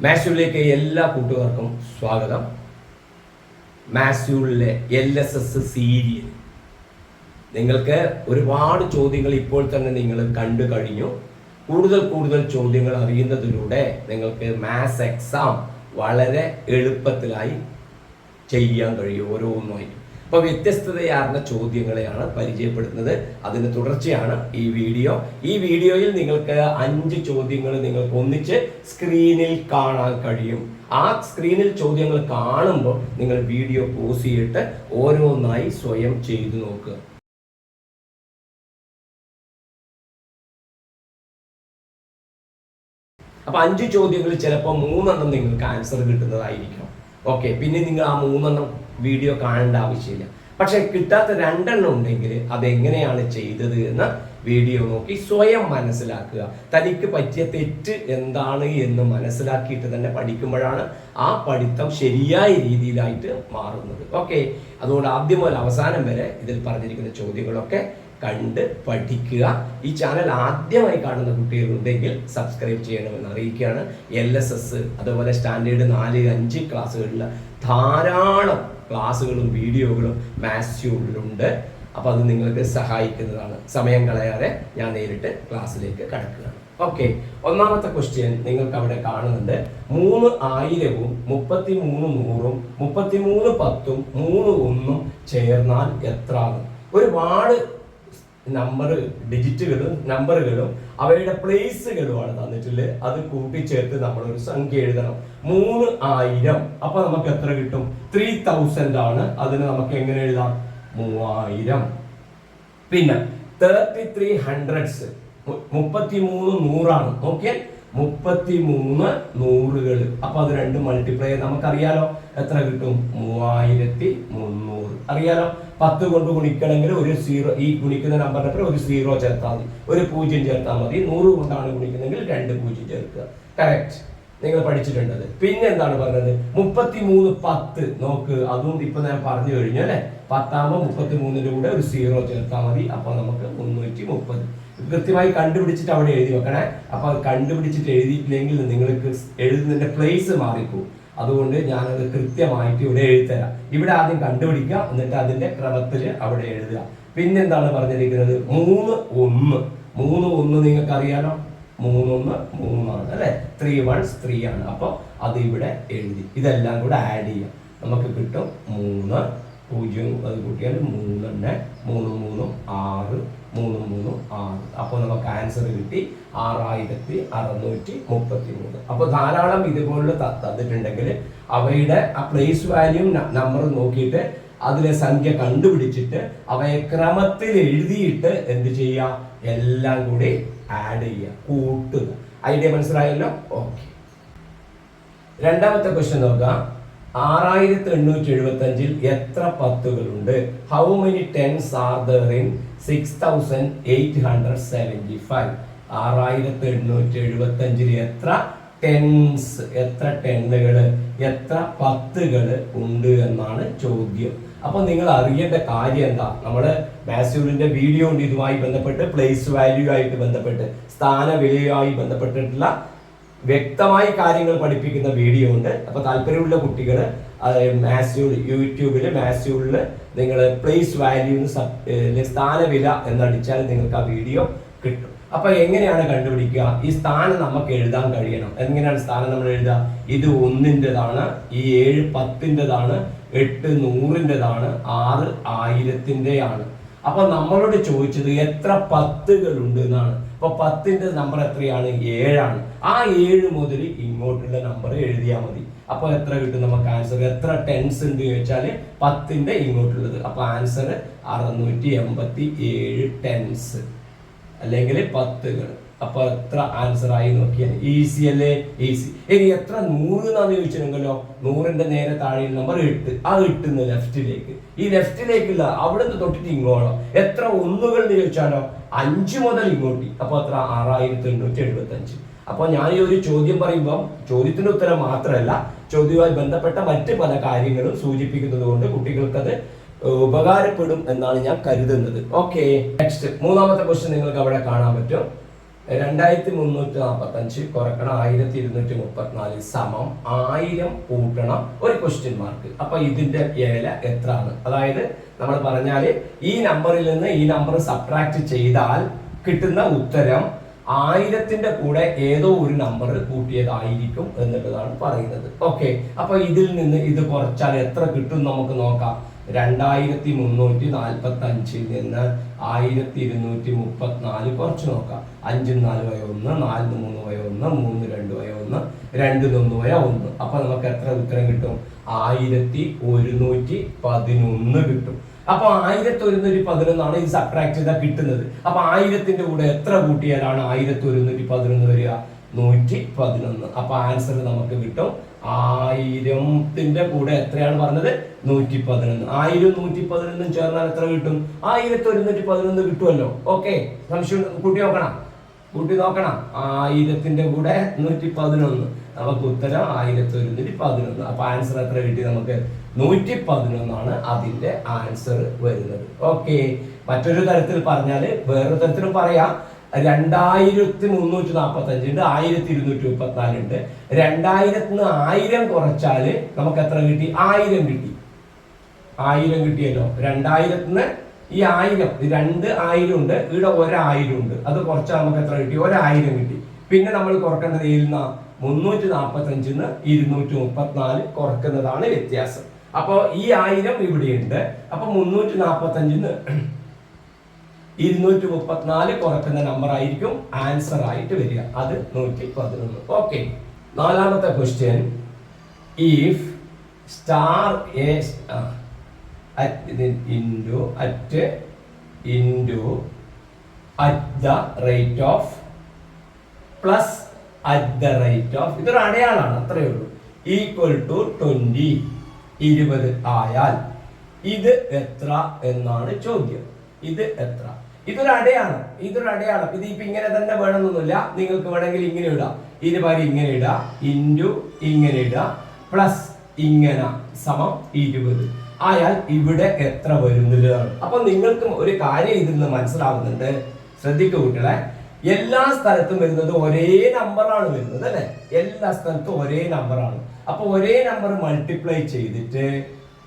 മാസ്യൂളിലേക്ക് എല്ലാ കൂട്ടുകാർക്കും സ്വാഗതം. മാസ്യൂളിലെ എൽ എസ് എസ് സീരിയൽ. നിങ്ങൾക്ക് ഒരുപാട് ചോദ്യങ്ങൾ ഇപ്പോൾ തന്നെ നിങ്ങൾ കണ്ടു കഴിഞ്ഞു. കൂടുതൽ കൂടുതൽ ചോദ്യങ്ങൾ അറിയുന്നതിലൂടെ നിങ്ങൾക്ക് മാത്സ് എക്സാം വളരെ എളുപ്പത്തിലായി ചെയ്യാൻ കഴിയും. ഓരോന്നായി അപ്പോൾ വ്യത്യസ്തതയാർന്ന ചോദ്യങ്ങളെയാണ് പരിചയപ്പെടുത്തുന്നത് അതിന് തുടർച്ചയാണ് ഈ വീഡിയോ. ഈ വീഡിയോയിൽ നിങ്ങൾക്ക് അഞ്ച് ചോദ്യങ്ങൾ നിങ്ങൾക്ക് ഒന്നിച്ച് സ്ക്രീനിൽ കാണാൻ കഴിയും. ആ സ്ക്രീനിൽ ചോദ്യങ്ങൾ കാണുമ്പോൾ നിങ്ങൾ വീഡിയോ പോസ് ചെയ്തിട്ട് ഓരോന്നായി സ്വയം ചെയ്തു നോക്കുക. അപ്പൊ അഞ്ച് ചോദ്യങ്ങളിൽ ചിലപ്പോൾ മൂന്നെണ്ണം നിങ്ങൾക്ക് ആൻസർ കിട്ടുന്നതായിരിക്കും. ഓക്കെ പിന്നെ നിങ്ങൾ ആ മൂന്നെണ്ണം വീഡിയോ കാണേണ്ട ആവശ്യമില്ല. പക്ഷെ കിട്ടാത്ത രണ്ടെണ്ണം ഉണ്ടെങ്കിൽ അതെങ്ങനെയാണ് ചെയ്തത് എന്ന് വീഡിയോ നോക്കി സ്വയം മനസ്സിലാക്കുക. തനിക്ക് പറ്റിയ തെറ്റ് എന്താണ് എന്ന് മനസ്സിലാക്കിയിട്ട് തന്നെ പഠിക്കുമ്പോഴാണ് ആ പഠിത്തം ശരിയായ രീതിയിലായിട്ട് മാറുന്നത്. ഓക്കെ അതുകൊണ്ട് ആദ്യം മുതൽ അവസാനം വരെ ഇതിൽ പറഞ്ഞിരിക്കുന്ന ചോദ്യങ്ങളൊക്കെ കണ്ട് പഠിക്കുക. ഈ ചാനൽ ആദ്യമായി കാണുന്ന കുട്ടികളുണ്ടെങ്കിൽ സബ്സ്ക്രൈബ് ചെയ്യണമെന്ന് അറിയിക്കുകയാണ്. എൽ എസ് എസ് അതുപോലെ സ്റ്റാൻഡേർഡ് നാല് അഞ്ച് ക്ലാസ്സുകളിൽ ധാരാളം ക്ലാസ്സുകളും വീഡിയോകളും മാത്സ്യൂളിലുണ്ട് അപ്പോൾ അത് നിങ്ങൾക്ക് സഹായിക്കുന്നതാണ്. സമയം കളയാതെ ഞാൻ നേരിട്ട് ക്ലാസ്സിലേക്ക് കടക്കുകയാണ്. ഓക്കെ ഒന്നാമത്തെ ക്വസ്റ്റ്യൻ നിങ്ങൾക്ക് അവിടെ കാണുന്നുണ്ട്. മൂന്ന് ആയിരവും മുപ്പത്തി മൂന്ന് നൂറും മുപ്പത്തി മൂന്ന് പത്തും മൂന്ന് ഒന്നും ചേർന്നാൽ എത്ര ഒരുപാട് നമ്പർ ഡിജിറ്റുകളും നമ്പറുകളും അവയുടെ പ്ലേസുകളുമാണ് തന്നിട്ടുള്ളത്. അത് കൂട്ടിച്ചേർത്ത് നമ്മൾ ഒരു സംഖ്യ എഴുതണം. മൂന്ന് ആയിരം. അപ്പൊ നമുക്ക് എത്ര കിട്ടും? ത്രീ തൗസൻഡ് ആണ്. അതിന് നമുക്ക് എങ്ങനെ എഴുതാം? മൂവായിരം. പിന്നെ തേർട്ടി ത്രീ ഹൺഡ്രഡ്സ് മുപ്പത്തി മൂന്ന് നൂറാണ്. ഓക്കെ മുപ്പത്തി മൂന്ന് നൂറുകൾ അപ്പൊ അത് രണ്ട് മൾട്ടിപ്ലൈ നമുക്ക് അറിയാലോ എത്ര കിട്ടും? മൂവായിരത്തി മുന്നൂറ്. അറിയാലോ? പത്ത് കൊണ്ട് ഗുണിക്കണമെങ്കിൽ ഒരു സീറോ ഈ ഗുണിക്കുന്ന നമ്പറിന്റെ അപ്പുറം ഒരു സീറോ ചേർത്താൽ മതി. ഒരു പൂജ്യം ചേർത്താൽ മതി. നൂറ് കൊണ്ടാണ് ഗുണിക്കുന്നതെങ്കിൽ രണ്ട് പൂജ്യം ചേർക്കുക. കറക്റ്റ് നിങ്ങൾ പഠിച്ചിട്ടുണ്ടത്. പിന്നെ എന്താണ് പറഞ്ഞത്? മുപ്പത്തി മൂന്ന് പത്ത്. നോക്ക് അതും ഇപ്പൊ ഞാൻ പറഞ്ഞു കഴിഞ്ഞു അല്ലെ? പത്താകുമ്പോൾ മുപ്പത്തി മൂന്നിന്റെ കൂടെ ഒരു സീറോ ചേർത്താൽ മതി. അപ്പൊ നമുക്ക് മുന്നൂറ്റി മുപ്പത് കൃത്യമായി കണ്ടുപിടിച്ചിട്ട് അവിടെ എഴുതി വെക്കണേ. അപ്പൊ കണ്ടുപിടിച്ചിട്ട് എഴുതിയിട്ടില്ലെങ്കിൽ നിങ്ങൾക്ക് എഴുതുന്നതിന്റെ പ്ലേസ് മാറിപ്പോകും അതുകൊണ്ട് ഞാനത് കൃത്യമായിട്ട് ഇവിടെ എഴുതിത്തരാം. ഇവിടെ ആദ്യം കണ്ടുപിടിക്കുക എന്നിട്ട് അതിന്റെ ക്രമത്തിൽ അവിടെ എഴുതുക. പിന്നെന്താണ് പറഞ്ഞിരിക്കുന്നത്? മൂന്ന് ഒന്ന്. മൂന്ന് ഒന്ന് നിങ്ങൾക്ക് അറിയാലോ മൂന്നൊന്ന് മൂന്നാണ് അല്ലെ? ത്രീ വൺസ് ത്രീ ആണ്. അപ്പോൾ അത് ഇവിടെ എഴുതി. ഇതെല്ലാം കൂടെ ആഡ് ചെയ്യാം. നമുക്ക് കിട്ടും മൂന്ന് പൂജ്യം അത് കൂട്ടിയാൽ മൂന്നെണ്ണ. മൂന്ന് മൂന്നും ആറ് മൂന്ന് മൂന്നും ആറ് അപ്പോൾ നമുക്ക് ആൻസർ കിട്ടി ആറായിരത്തി അറുന്നൂറ്റി മുപ്പത്തി മൂന്ന് അപ്പോൾ ധാരാളം ഇതുപോലുള്ള തന്നിട്ടുണ്ടെങ്കിൽ അവയുടെ ആ പ്ലേസ് വാല്യൂ നമ്പർ നോക്കിയിട്ട് അതിലെ സംഖ്യ കണ്ടുപിടിച്ചിട്ട് അവയെ ക്രമത്തിൽ എഴുതിയിട്ട് എന്ത് ചെയ്യുക? എല്ലാം കൂടി ആഡ് ചെയ്യുക കൂട്ടുക. ഐഡിയ മനസ്സിലായല്ലോ? ഓക്കെ രണ്ടാമത്തെ ക്വസ്റ്റ്യൻ നോക്കാം. ആറായിരത്തി എണ്ണൂറ്റി എഴുപത്തി അഞ്ചിൽ എത്ര പത്തുകളുണ്ട്? How many tens are there in six thousand eight hundred seventy five ആറായിരത്തി എണ്ണൂറ്റി എത്ര ടെൻസ് എത്ര എത്ര പത്തുകൾ ഉണ്ട് എന്നാണ് ചോദ്യം. അപ്പൊ നിങ്ങൾ അറിയേണ്ട കാര്യം എന്താ? നമ്മൾ മാസ്യൂരിന്റെ വീഡിയോ ഉണ്ട് ഇതുമായി ബന്ധപ്പെട്ട് പ്ലേസ് വാല്യൂ ആയിട്ട് ബന്ധപ്പെട്ട് സ്ഥാനവിലയുമായി ബന്ധപ്പെട്ടിട്ടുള്ള വ്യക്തമായി കാര്യങ്ങൾ പഠിപ്പിക്കുന്ന വീഡിയോ ഉണ്ട്. അപ്പൊ താല്പര്യമുള്ള കുട്ടികൾ മാസ്യൂൾ യൂട്യൂബിൽ മാസ്യൂളിൽ നിങ്ങൾ പ്ലേസ് വാല്യൂ സ്ഥാനവില എന്നടിച്ചാൽ നിങ്ങൾക്ക് ആ വീഡിയോ കിട്ടും. അപ്പൊ എങ്ങനെയാണ് കണ്ടുപിടിക്കുക? ഈ സ്ഥാനം നമുക്ക് എഴുതാൻ കഴിയണം. എങ്ങനെയാണ് സ്ഥാനം നമ്മൾ എഴുതുക? ഇത് ഒന്നിന്റെതാണ് ഈ ഏഴ് പത്തിന്റെതാണ് എട്ട് നൂറിന്റെതാണ് ആറ് ആയിരത്തിന്റെയാണ്. അപ്പൊ നമ്മളോട് ചോദിച്ചത് എത്ര പത്തുകൾ ഉണ്ട് എന്നാണ്. അപ്പൊ പത്തിന്റെ നമ്പർ എത്രയാണ്? ഏഴാണ്. ആ ഏഴ് മുതൽ ഇങ്ങോട്ടുള്ള നമ്പർ എഴുതിയാൽ മതി. അപ്പൊ എത്ര കിട്ടും നമുക്ക് ആൻസർ എത്ര ടെൻസ് ഉണ്ട് ചോദിച്ചാൽ പത്തിന്റെ ഇങ്ങോട്ടുള്ളത്. അപ്പൊ ആൻസർ അറുന്നൂറ്റി എൺപത്തി ഏഴ് ടെൻസ് അല്ലെങ്കിൽ പത്തുകൾ അപ്പൊ എത്ര ആൻസർ ആയി നോക്കിയാൽ ഈസി അല്ലേ? ഈസി ഇനി എത്ര നൂറ് എന്നാന്ന് ചോദിച്ചിട്ടുണ്ടല്ലോ? നൂറിന്റെ നേരെ താഴെ നമ്പർ എട്ട്. ആ എട്ടുന്ന് ലെഫ്റ്റിലേക്ക് ഈ ലെഫ്റ്റിലേക്കുള്ള അവിടെ നിന്ന് തൊട്ടിട്ട് ഇങ്ങോളോ എത്ര ഒന്നുകൾ എന്ന് ചോദിച്ചാലോ? അഞ്ച് മുതൽ ഇങ്ങോട്ട്. അപ്പൊ എത്ര? ആറായിരത്തി എണ്ണൂറ്റി എഴുപത്തി അഞ്ച് അപ്പൊ ഞാൻ ഈ ഒരു ചോദ്യം പറയുമ്പോൾ ചോദ്യത്തിന്റെ ഉത്തരം മാത്രമല്ല ചോദ്യവുമായി ബന്ധപ്പെട്ട മറ്റ് പല കാര്യങ്ങളും സൂചിപ്പിക്കുന്നത് കൊണ്ട് അത് ഉപകാരപ്പെടും എന്നാണ് ഞാൻ കരുതുന്നത്. ഓക്കെ. നെക്സ്റ്റ് മൂന്നാമത്തെ ക്വസ്റ്റ്യൻ നിങ്ങൾക്ക് അവിടെ കാണാൻ പറ്റും. രണ്ടായിരത്തി മുന്നൂറ്റി നാൽപ്പത്തി അഞ്ച് കുറക്കണം ആയിരത്തി ഇരുന്നൂറ്റി മുപ്പത്തിനാല് സമം ആയിരം കൂട്ടണം ഒരു ക്വസ്റ്റ്യൻ മാർക്ക് അപ്പൊ ഇതിന്റെ ഏല എത്ര ആണ് അതായത് നമ്മൾ പറഞ്ഞാൽ ഈ നമ്പറിൽ നിന്ന് ഈ നമ്പർ സബ്ട്രാക്ട് ചെയ്താൽ കിട്ടുന്ന ഉത്തരം ആയിരത്തിന്റെ കൂടെ ഏതോ ഒരു നമ്പർ കൂട്ടിയതായിരിക്കും എന്നുള്ളതാണ് പറയുന്നത്. ഓക്കെ അപ്പൊ ഇതിൽ നിന്ന് ഇത് കുറച്ചാൽ എത്ര കിട്ടും നമുക്ക് നോക്കാം. രണ്ടായിരത്തി മുന്നൂറ്റി നാൽപ്പത്തി അഞ്ചിൽ നിന്ന് ആയിരത്തി ഇരുന്നൂറ്റി മുപ്പത്തിനാല് കുറച്ച് നോക്കാം. അഞ്ചും നാല് വയ ഒന്ന് നാലിന് മൂന്ന് വയ ഒന്ന് മൂന്ന് രണ്ട് വയ ഒന്ന് രണ്ടിന് ഒന്ന് വയ ഒന്ന്. അപ്പൊ നമുക്ക് എത്ര ഉത്തരം കിട്ടും? ആയിരത്തി ഒരുന്നൂറ്റി പതിനൊന്ന് കിട്ടും. അപ്പൊ ആയിരത്തി ഒരുന്നൂറ്റി പതിനൊന്നാണ് ഇത് സബ്ട്രാക്ട് കിട്ടുന്നത്. അപ്പൊ ആയിരത്തിന്റെ കൂടെ എത്ര കൂട്ടിയാലാണ് ആയിരത്തി ഒരുന്നൂറ്റി പതിനൊന്ന് വരിക? നൂറ്റി പതിനൊന്ന് അപ്പൊ ആൻസർ നമുക്ക് കിട്ടും. ആയിരത്തിന്റെ കൂടെ എത്രയാണ് പറഞ്ഞത്? നൂറ്റി പതിനൊന്ന് ആയിരം നൂറ്റി പതിനൊന്നും ചേർന്നാൽ എത്ര കിട്ടും? ആയിരത്തി ഒരുന്നൂറ്റി പതിനൊന്ന് കിട്ടുമല്ലോ. ഓക്കെ സംശയം കൂട്ടി നോക്കണം. കൂട്ടി നോക്കണം. ആയിരത്തിന്റെ കൂടെ നൂറ്റി പതിനൊന്ന് നമുക്ക് ഉത്തരം ആയിരത്തി ഒരുന്നൂറ്റി പതിനൊന്ന് അപ്പൊ ആൻസർ എത്ര കിട്ടി നമുക്ക്? നൂറ്റി പതിനൊന്നാണ് അതിന്റെ ആൻസർ വരുന്നത്. ഓക്കെ. മറ്റൊരു തരത്തിൽ പറഞ്ഞാൽ വേറൊരു തരത്തിൽ പറയാം. രണ്ടായിരത്തി മുന്നൂറ്റി നാൽപ്പത്തി അഞ്ചുണ്ട് ആയിരത്തി ഇരുന്നൂറ്റി മുപ്പത്തിനാല് ഉണ്ട് രണ്ടായിരത്തിന് ആയിരം കുറച്ചാൽ നമുക്ക് എത്ര കിട്ടി? ആയിരം കിട്ടി. ആയിരം കിട്ടിയല്ലോ. രണ്ടായിരത്തിന് ഈ ആയിരം രണ്ട് ആയിരം ഉണ്ട് ഇവിടെ ഒരായിരം ഉണ്ട് അത് കുറച്ചാൽ നമുക്ക് എത്ര കിട്ടി? ഒരായിരം കിട്ടി. പിന്നെ നമ്മൾ കുറക്കേണ്ടത് ഇരുന്ന മുന്നൂറ്റി നാൽപ്പത്തി അഞ്ചിന്ന് ഇരുന്നൂറ്റി മുപ്പത്തിനാല് കുറക്കുന്നതാണ് വ്യത്യാസം. അപ്പോൾ ഈ ആയിരം ഇവിടെയുണ്ട്. അപ്പോൾ മുന്നൂറ്റി നാൽപ്പത്തി അഞ്ചിന്ന് ഇരുന്നൂറ്റി മുപ്പത്തിനാല് കുറക്കുന്ന നമ്പർ ആയിരിക്കും ആൻസർ ആയിട്ട് വരിക. അത് നൂറ്റി പതിനൊന്ന് ഓക്കെ നാലാമത്തെ question if star a into at into at the rate of plus at the rate of ഇതൊരു അടയാളാണ് അത്രയേ ഉള്ളൂ. ഈക്വൽ ടു ട്വന്റി ഇരുപത് ആയാൽ ഇത് എത്ര എന്നാണ് ചോദ്യം. ഇത് എത്ര? ഇതൊരു അടയാളം ഇതൊരു അടയാളം. ഇത് ഇപ്പൊ ഇങ്ങനെ തന്നെ വേണമെന്നൊന്നുമില്ല. നിങ്ങൾക്ക് വേണമെങ്കിൽ ഇങ്ങനെ ഇടാം. പകരം ഇങ്ങനെ ഇടാം. ഇന്റു ഇങ്ങനെ ഇടാം. പ്ലസ് ഇങ്ങനെ സമം ഇരുപത്. ആയാൽ ഇവിടെ എത്ര വരുന്നതാണ് അപ്പൊ നിങ്ങൾക്കും ഒരു കാര്യം ഇതിൽ നിന്ന് മനസ്സിലാവുന്നുണ്ട്. ശ്രദ്ധിക്കുക കുട്ടികളെ. എല്ലാ സ്ഥലത്തും വരുന്നത് ഒരേ നമ്പറാണ് വരുന്നത് അല്ലെ? എല്ലാ സ്ഥലത്തും ഒരേ നമ്പറാണ്. അപ്പൊ ഒരേ നമ്പർ മൾട്ടിപ്ലൈ ചെയ്തിട്ട്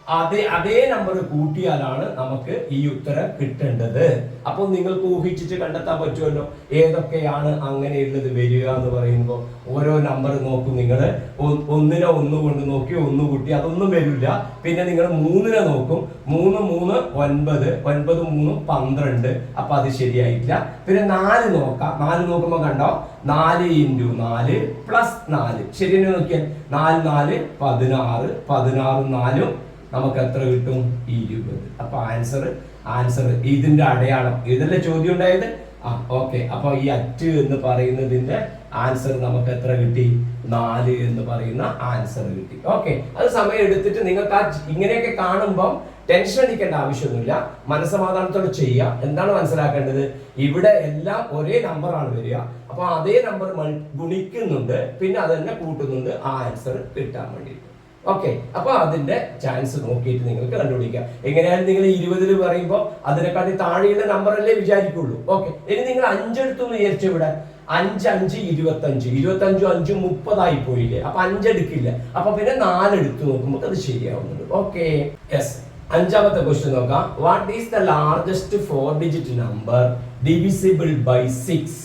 അതേ അതേ നമ്പർ കൂട്ടിയാലാണ് നമുക്ക് ഈ ഉത്തരം കിട്ടേണ്ടത്. അപ്പോൾ നിങ്ങൾക്ക് ഊഹിച്ചിട്ട് കണ്ടെത്താൻ പറ്റുമല്ലോ? ഏതൊക്കെയാണ് അങ്ങനെയുള്ളത് വരിക എന്ന് പറയുമ്പോൾ ഓരോ നമ്പർ നോക്കും നിങ്ങൾ ഒന്നിനെ ഒന്ന് കൊണ്ട് നോക്കി ഒന്ന് കൂട്ടി അതൊന്നും വരില്ല. പിന്നെ നിങ്ങൾ മൂന്നിനെ നോക്കും. മൂന്ന് മൂന്ന് ഒൻപത്. ഒൻപത് മൂന്നും പന്ത്രണ്ട്. അപ്പൊ അത് ശരിയായിട്ടില്ല. പിന്നെ നാല് നോക്കാം. നാല് നോക്കുമ്പോൾ കണ്ടോ? നാല് ഇന്റു നാല് പ്ലസ് നാല്. ശരിയെന്ന് നോക്കിയാൽ നാല് നാല് പതിനാറ്. പതിനാറ് നാലും. നമുക്ക് എത്ര കിട്ടും? ഇരുപത്. അപ്പൊ ആൻസർ ആൻസർ ഇതിന്റെ അടയാളം. ഇതല്ലേ ചോദ്യം ഉണ്ടായത്? ആ ഓക്കെ അപ്പൊ ഈ അറ്റ് എന്ന് പറയുന്നതിന്റെ ആൻസർ നമുക്ക് എത്ര കിട്ടി? നാല് എന്ന് പറയുന്ന ആൻസർ കിട്ടി. ഓക്കെ അത് സമയം എടുത്തിട്ട് നിങ്ങൾക്ക് ആ ഇങ്ങനെയൊക്കെ കാണുമ്പം ടെൻഷൻ അടിക്കേണ്ട ആവശ്യമൊന്നുമില്ല. മനസ്സമാധാനത്തോടെ ചെയ്യാം എന്താണ് മനസ്സിലാക്കേണ്ടത്? ഇവിടെ എല്ലാം ഒരേ നമ്പറാണ് വരിക. അപ്പൊ അതേ നമ്പർ ഗുണിക്കുന്നുണ്ട്. പിന്നെ അത് തന്നെ കൂട്ടുന്നുണ്ട്. ആ ആൻസർ കിട്ടാൻ വേണ്ടിയിട്ട്. ഓക്കെ അപ്പൊ അതിന്റെ ചാൻസ് നോക്കിയിട്ട് നിങ്ങൾക്ക് കണ്ടുപിടിക്കാം എങ്ങനെയാണ് നിങ്ങൾ ഇരുപതിൽ പറയുമ്പോൾ അതിനെക്കാട്ടി താഴെയുള്ള നമ്പർ അല്ലേ വിചാരിക്കുള്ളൂ. ഓക്കെ ഇനി നിങ്ങൾ അഞ്ചെടുത്തു വിചാരിച്ചു ഇവിടെ? അഞ്ച് അഞ്ച് ഇരുപത്തഞ്ച്. ഇരുപത്തഞ്ചും അഞ്ചും മുപ്പതായി പോയില്ലേ? അപ്പൊ അഞ്ചെടുക്കില്ല അപ്പൊ പിന്നെ നാലെടുത്ത് നോക്കുമ്പോൾ അത് ശരിയാവുന്നുണ്ട്. ഓക്കെ യെസ് അഞ്ചാമത്തെ ക്വസ്റ്റ്യൻ നോക്കാം. What is the largest four digit number divisible by six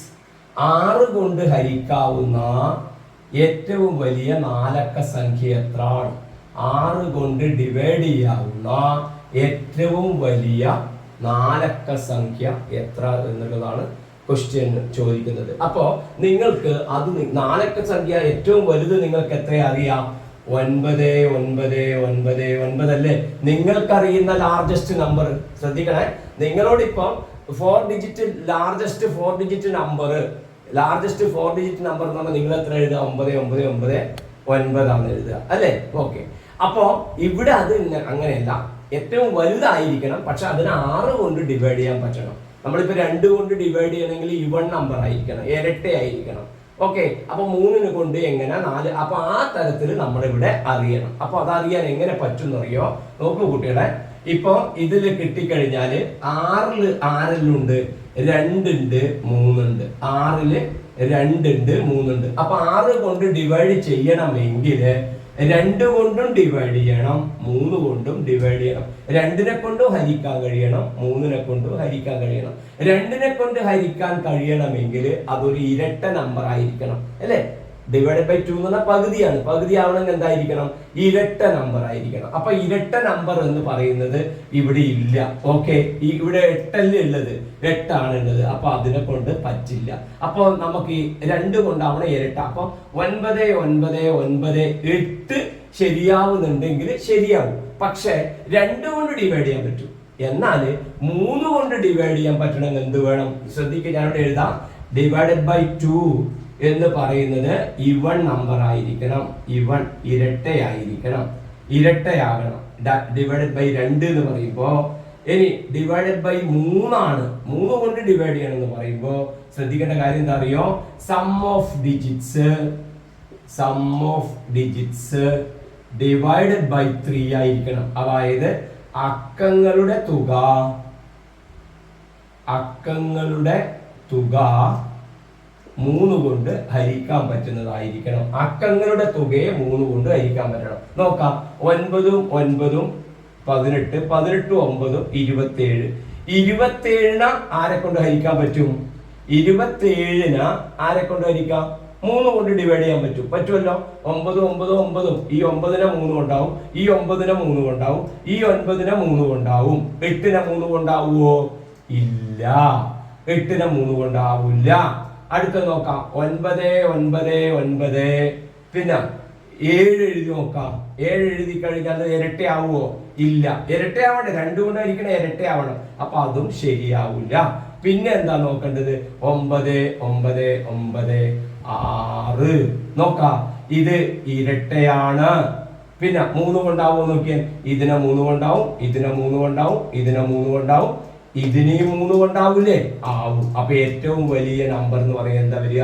ആറ് കൊണ്ട് ഹരിക്കാവുന്ന ഏറ്റവും വലിയ നാലക്ക സംഖ്യ എത്രയാണ് ആറ് കൊണ്ട് ഡിവൈഡ് ചെയ്യാവുന്ന ഏറ്റവും വലിയ നാലക്ക സംഖ്യ എത്ര എന്നുള്ളതാണ് ക്വസ്റ്റ്യൻ ചോദിക്കുന്നത്. അപ്പോ നിങ്ങൾക്ക് അത് നാലക്ക സംഖ്യ ഏറ്റവും വലുത് നിങ്ങൾക്ക് എത്ര അറിയാം? ഒൻപത് ഒൻപത് ഒൻപത് ഒൻപത് അല്ലേ? നിങ്ങൾക്കറിയുന്ന ലാർജസ്റ്റ് നമ്പർ ശ്രദ്ധിക്കണേ. നിങ്ങളോടിപ്പം four digit largest four digit number largest four digit number എന്ന് പറഞ്ഞാൽ നിങ്ങൾ എത്ര എഴുതുക? ഒമ്പത് ഒമ്പത് ഒമ്പത് ഒൻപതാണ് എഴുതുക. അല്ലേ? ഓക്കെ അപ്പോ ഇവിടെ അത് അങ്ങനെയല്ല. ഏറ്റവും വലുതായിരിക്കണം. പക്ഷെ അതിന് ആറ് കൊണ്ട് ഡിവൈഡ് ചെയ്യാൻ പറ്റണം. നമ്മളിപ്പോ രണ്ട് കൊണ്ട് ഡിവൈഡ് ചെയ്യണമെങ്കിൽ ഇവൺ നമ്പർ ആയിരിക്കണം. ഇരട്ട ആയിരിക്കണം. ഓക്കെ അപ്പൊ മൂന്നിന് കൊണ്ട് എങ്ങനെ? നാല്. അപ്പൊ ആ തരത്തിൽ നമ്മളിവിടെ അറിയണം. അപ്പൊ അതറിയാൻ എങ്ങനെ പറ്റും എന്നറിയോ നോക്കൂ കുട്ടികളെ. ഇപ്പൊ ഇതിൽ കിട്ടിക്കഴിഞ്ഞാൽ ആറിൽ ആരെല്ലുണ്ട് രണ്ടുണ്ട് മൂന്നുണ്ട്. ആറിൽ രണ്ടുണ്ട് മൂന്നുണ്ട്. അപ്പൊ ആറ് കൊണ്ട് ഡിവൈഡ് ചെയ്യണമെങ്കിൽ രണ്ട് കൊണ്ടും ഡിവൈഡ് ചെയ്യണം മൂന്ന് കൊണ്ടും ഡിവൈഡ് ചെയ്യണം. രണ്ടിനെ കൊണ്ടും ഹരിക്കാൻ കഴിയണം മൂന്നിനെ കൊണ്ടും ഹരിക്കാൻ കഴിയണം. രണ്ടിനെ കൊണ്ട് ഹരിക്കാൻ കഴിയണമെങ്കിൽ അതൊരു ഇരട്ട നമ്പർ ആയിരിക്കണം അല്ലേ? ഡിവൈഡ് ബൈ ടു എന്ന് പറഞ്ഞാൽ പകുതിയാണ്. പകുതി ആവണമെങ്കിൽ എന്തായിരിക്കണം? ഇരട്ട നമ്പർ ആയിരിക്കണം. അപ്പൊ ഇരട്ട നമ്പർ എന്ന് പറയുന്നത് ഇവിടെ ഇല്ല. ഓക്കെ ഇവിടെ എട്ടല്ലേ ഉള്ളത്. എട്ടാണ് ഉള്ളത് അപ്പൊ അതിനെ കൊണ്ട് പറ്റില്ല. അപ്പൊ നമുക്ക് ഈ രണ്ട് കൊണ്ടാവണം ഇരട്ട. അപ്പൊ ഒൻപത് ഒൻപത് ഒൻപത് എട്ട് ശരിയാവുന്നുണ്ടെങ്കിൽ ശരിയാവും. പക്ഷെ രണ്ട് കൊണ്ട് ഡിവൈഡ് ചെയ്യാൻ പറ്റും. എന്നാൽ മൂന്ന് കൊണ്ട് ഡിവൈഡ് ചെയ്യാൻ പറ്റണമെങ്കിൽ എന്ത് വേണം? ശ്രദ്ധിക്കുക ഞാനിവിടെ എഴുതാം. ഡിവൈഡഡ് ബൈ ടു എന്ന് പറയുന്നത് ഇവൺ നമ്പർ ആയിരിക്കണം. ഇവൺ ഇരട്ടയായിരിക്കണം. ഇരട്ടയാകണം. ഡിവൈഡഡ് ബൈ രണ്ട് എന്ന് പറയുമ്പോ ഇനി ഡിവൈഡഡ് ബൈ മൂന്നാണ്. മൂന്ന് കൊണ്ട് ഡിവൈഡ് ചെയ്യണം എന്ന് പറയുമ്പോ ശ്രദ്ധിക്കേണ്ട കാര്യം എന്താ അറിയോ? Sum of digits sum of digits divided by three ആയിരിക്കണം. അതായത് അക്കങ്ങളുടെ തുക അക്കങ്ങളുടെ തുക മൂന്ന് കൊണ്ട് ഹരിക്കാൻ പറ്റുന്നതായിരിക്കണം. അക്കങ്ങളുടെ തുകയെ മൂന്ന് കൊണ്ട് ഹരിക്കാൻ പറ്റണം. നോക്കാം. ഒൻപതും ഒൻപതും പതിനെട്ട് പതിനെട്ട് ഒമ്പതും ഇരുപത്തേഴ്. ഇരുപത്തേഴിന് ആരെ കൊണ്ട് ഹരിക്കാൻ പറ്റും? ഇരുപത്തേഴിന് ആരെ കൊണ്ട് ഹരിക്കാം? മൂന്ന് കൊണ്ട് ഡിവൈഡ് ചെയ്യാൻ പറ്റും. പറ്റുമല്ലോ? ഒമ്പത് ഒമ്പത് ഒമ്പതും. ഈ ഒമ്പതിനെ മൂന്ന് കൊണ്ടാവും. ഈ ഒമ്പതിനെ മൂന്ന് കൊണ്ടാവും. ഈ ഒൻപതിനെ മൂന്ന് കൊണ്ടാവും. എട്ടിനെ മൂന്ന് കൊണ്ടാവുമോ ഇല്ല. എട്ടിനെ മൂന്ന് കൊണ്ടാവില്ല. അടുത്ത നോക്കാം. ഒൻപത് ഒൻപത് ഒൻപത്. പിന്നെ ഏഴ് എഴുതി നോക്കാം. ഏഴ് എഴുതി കഴിഞ്ഞാൽ ഇരട്ടി ഇരട്ടയാവുമോ ഇല്ല. ഇരട്ടയാവണ്ട. രണ്ടു കൊണ്ടായിരിക്കണം ഇരട്ടയാവണം. അപ്പൊ അതും ശരിയാവില്ല പിന്നെ എന്താ നോക്കേണ്ടത്? ഒമ്പത് ഒമ്പത് ഒമ്പത് ആറ്. നോക്കാം. ഇത് ഇരട്ടയാണ്. പിന്നെ മൂന്ന് കൊണ്ടാവും നോക്കിയാൽ ഇതിനെ മൂന്ന് കൊണ്ടാവും ഇതിനെ മൂന്ന് കൊണ്ടാവും ഇതിനെ മൂന്ന് കൊണ്ടാവും. ഇതിനെയും മൂന്ന് കൊണ്ടാവൂലേ? ആവും. അപ്പൊ ഏറ്റവും വലിയ നമ്പർ എന്ന് പറയുന്നത് എന്താ വരിക?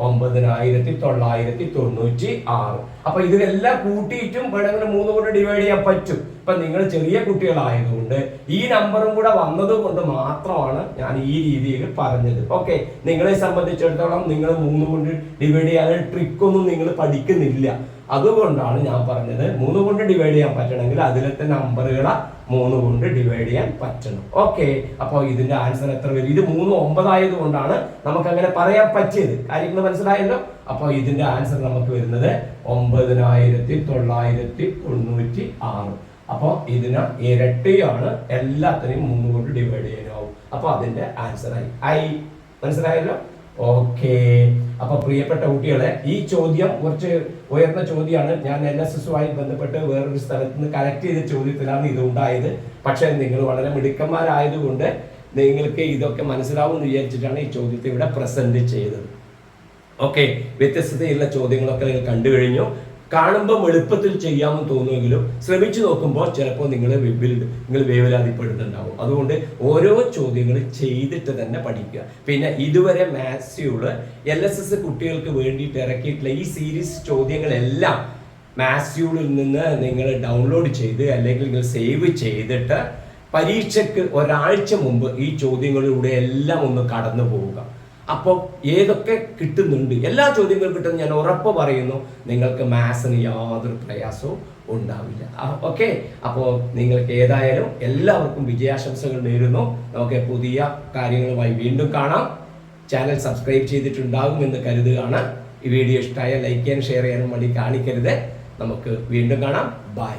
ഒമ്പതിനായിരത്തി തൊള്ളായിരത്തി തൊണ്ണൂറ്റി ആറ് അപ്പൊ ഇതിനെല്ലാം കൂട്ടിയിട്ടും വേണമെങ്കിൽ മൂന്ന് കൊണ്ട് ഡിവൈഡ് ചെയ്യാൻ പറ്റും. ഇപ്പൊ നിങ്ങൾ ചെറിയ കുട്ടികളായതുകൊണ്ട് ഈ നമ്പറും കൂടെ വന്നത് കൊണ്ട് മാത്രമാണ് ഞാൻ ഈ രീതിയിൽ പറഞ്ഞത്. ഓക്കെ നിങ്ങളെ സംബന്ധിച്ചിടത്തോളം നിങ്ങൾ മൂന്ന് കൊണ്ട് ഡിവൈഡ് ചെയ്യാൻ ട്രിക്കൊന്നും നിങ്ങൾ പഠിക്കുന്നില്ല. അതുകൊണ്ടാണ് ഞാൻ പറഞ്ഞത് മൂന്ന് കൊണ്ട് ഡിവൈഡ് ചെയ്യാൻ പറ്റണമെങ്കിൽ അതിലത്തെ നമ്പറുകളെ മൂന്ന് കൊണ്ട് ഡിവൈഡ് ചെയ്യാൻ പറ്റണം. ഓക്കെ അപ്പോൾ ഇതിന്റെ ആൻസർ എത്ര വരും? ഇത് മൂന്ന് ഒമ്പതായത് കൊണ്ടാണ് നമുക്ക് അങ്ങനെ പറയാൻ പറ്റിയത്. കാര്യങ്ങൾ മനസ്സിലായല്ലോ? അപ്പോൾ ഇതിന്റെ ആൻസർ നമുക്ക് വരുന്നത് ഒമ്പതിനായിരത്തി തൊള്ളായിരത്തി തൊണ്ണൂറ്റി ആറ് അപ്പോൾ ഇതിന് ഇരട്ടിയാണ് എല്ലാത്തിനെയും മൂന്ന് കൊണ്ട് ഡിവൈഡ് ചെയ്യാനാവും. അപ്പോൾ അതിന്റെ ആൻസർ ആയി. ഐ മനസ്സിലായല്ലോ? ഓക്കെ അപ്പൊ പ്രിയപ്പെട്ട കുട്ടികളെ ഈ ചോദ്യം കുറച്ച് ഉയർന്ന ചോദ്യമാണ്. ഞാൻ എൻ എസ് എസുമായി ബന്ധപ്പെട്ട് വേറൊരു സ്ഥലത്ത് നിന്ന് കളക്ട് ചെയ്ത ചോദ്യത്തിലാണ് ഇത് ഉണ്ടായത്. പക്ഷെ നിങ്ങൾ വളരെ മിടുക്കന്മാരായതുകൊണ്ട് നിങ്ങൾക്ക് ഇതൊക്കെ മനസ്സിലാവും എന്ന് വിചാരിച്ചിട്ടാണ് ഈ ചോദ്യത്തെ ഇവിടെ പ്രസന്റ് ചെയ്തത്. ഓക്കെ വ്യത്യസ്തതയുള്ള ചോദ്യങ്ങളൊക്കെ നിങ്ങൾ കണ്ടു കഴിഞ്ഞു. കാണുമ്പോൾ എളുപ്പത്തിൽ ചെയ്യാമെന്ന് തോന്നുമെങ്കിലും ശ്രമിച്ചു നോക്കുമ്പോൾ ചിലപ്പോൾ നിങ്ങൾ വെബിൽ നിങ്ങൾ വേവലാതിപ്പെടുന്നുണ്ടാവും. അതുകൊണ്ട് ഓരോ ചോദ്യങ്ങൾ ചെയ്തിട്ട് തന്നെ പഠിക്കുക. പിന്നെ ഇതുവരെ മാത്സ്യൂൾ എൽ എസ് എസ് കുട്ടികൾക്ക് വേണ്ടിയിട്ട് ഇറക്കിയിട്ടുള്ള ഈ സീരീസ് ചോദ്യങ്ങളെല്ലാം മാത്സ്യൂളിൽ നിന്ന് നിങ്ങൾ ഡൗൺലോഡ് ചെയ്ത് അല്ലെങ്കിൽ നിങ്ങൾ സേവ് ചെയ്തിട്ട് പരീക്ഷയ്ക്ക് ഒരാഴ്ച മുമ്പ് ഈ ചോദ്യങ്ങളിലൂടെ എല്ലാം ഒന്ന് കടന്നു പോവുക അപ്പോൾ ഏതൊക്കെ കിട്ടുന്നുണ്ട്? എല്ലാ ചോദ്യങ്ങളും കിട്ടുന്ന ഞാൻ ഉറപ്പ് പറയുന്നു. നിങ്ങൾക്ക് മാത്സിന് യാതൊരു പ്രയാസവും ഉണ്ടാവില്ല. ഓക്കെ അപ്പോൾ നിങ്ങൾക്ക് ഏതായാലും എല്ലാവർക്കും വിജയാശംസകൾ നേരുന്നു. നമുക്ക് പുതിയ കാര്യങ്ങളുമായി വീണ്ടും കാണാം. ചാനൽ സബ്സ്ക്രൈബ് ചെയ്തിട്ടുണ്ടാകും എന്ന് കരുതുകയാണ്. ഈ വീഡിയോ ഇഷ്ടമായ ലൈക്ക് ചെയ്യാനും ഷെയർ ചെയ്യാനും വേണ്ടി കാണിക്കരുത്. നമുക്ക് വീണ്ടും കാണാം. ബൈ